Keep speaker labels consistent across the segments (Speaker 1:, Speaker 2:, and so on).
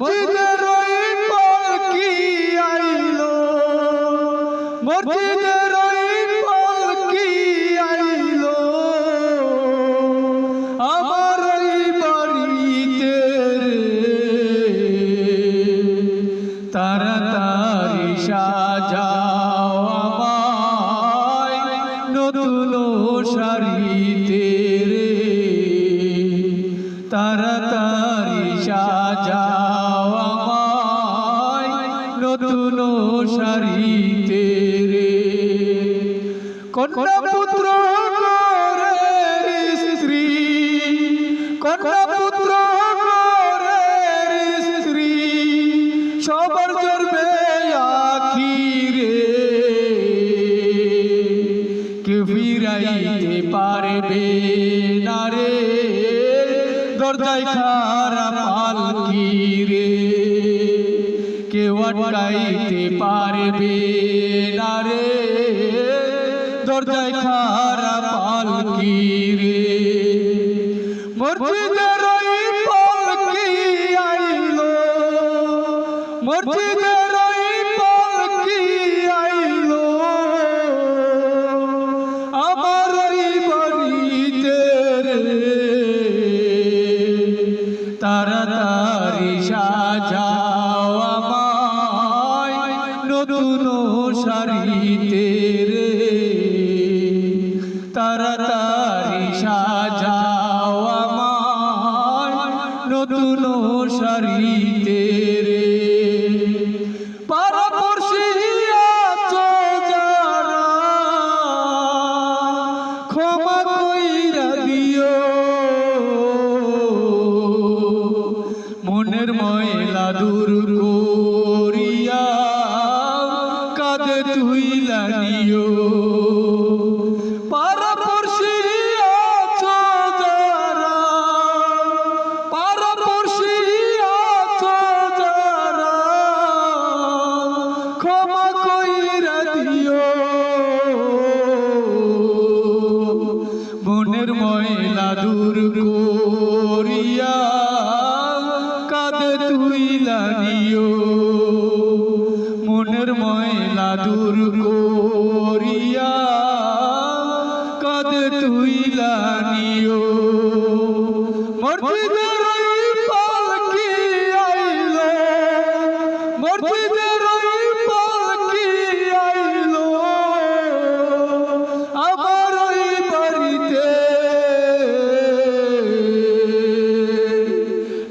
Speaker 1: মসজিদের ওই পালকি আইলো? মসজিদের ওই পালকি আইলো? আমার ওই বাড়িতে তাড়াতাড়ি সাজাও নতুন শাড়িতে রে। কন্যা পুত্র স্ত্রী। কন্যা পুত্র স্ত্রী। সবার জন্মে আখিরে। কেউ ফিরাইতে পারবে না রে। দরজায় খারা পালকি রে কেউ পারবে না রে। দরজায় খারা পালকি রে। মসজিদের নতুন শাড়িতে রে। তাড়াতাড়ি সাজাও আমায় নতুন শাড়িতে রে। মনের ময়লা দূর কাঁধে তুইলা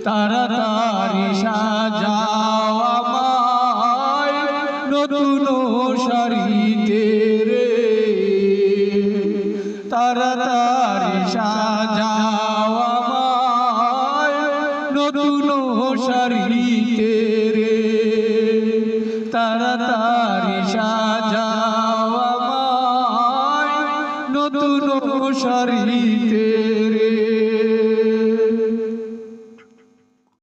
Speaker 1: তাড়াতাড়ি সাজাও আমায় নতুন শাড়িতে রে। তাড়াতাড়ি সাজাও আমায় নতুন শাড়িতে রে। তাড়াতাড়ি সাজাও আমায় নতুন শাড়িতে